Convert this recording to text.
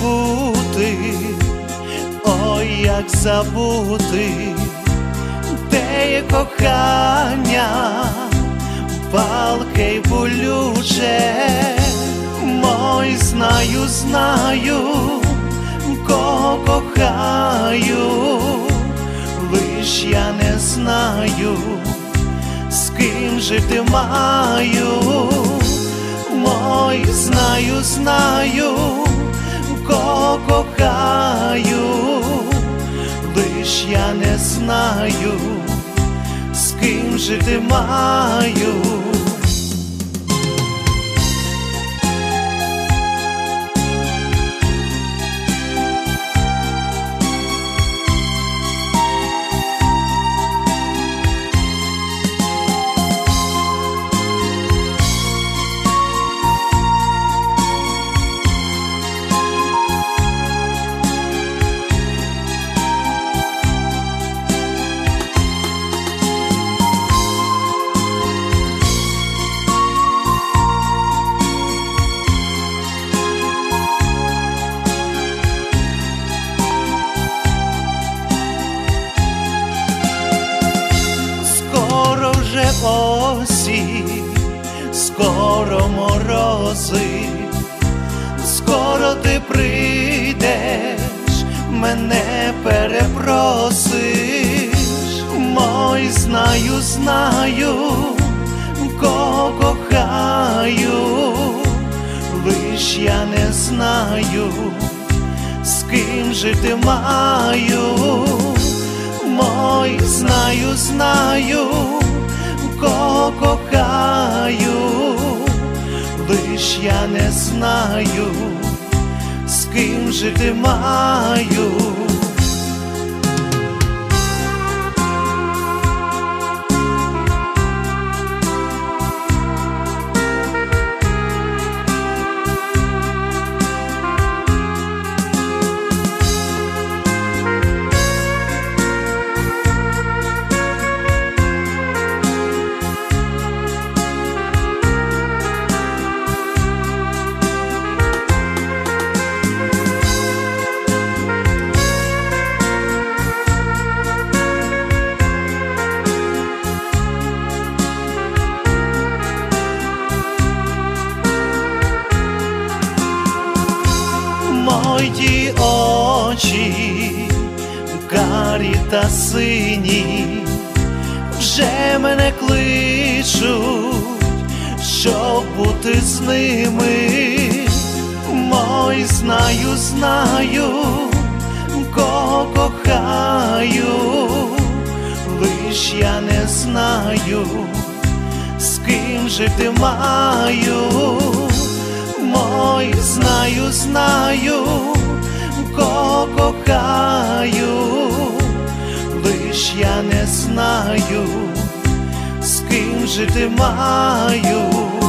бути, ой, як забути, де є кохання, палке й болюче, мой знаю, знаю, кого кохаю, лиш я не знаю, з ким жити маю, мой знаю, знаю кохаю, лиш я не знаю, з ким жити маю. Вже осінь, скоро морози, скоро ти прийдеш, мене перепросиш, мой знаю, знаю, кого кохаю, лиш я не знаю, з ким жити маю. Мой, знаю, знаю, кого кохаю, лиш я не знаю, з ким жити маю. Карі та сині, вже мене кличуть, щоб бути з ними. Мой знаю, знаю, кого кохаю, лиш я не знаю, з ким жити маю. Мой, знаю, знаю, кохаю, ж я не знаю, з ким жити маю.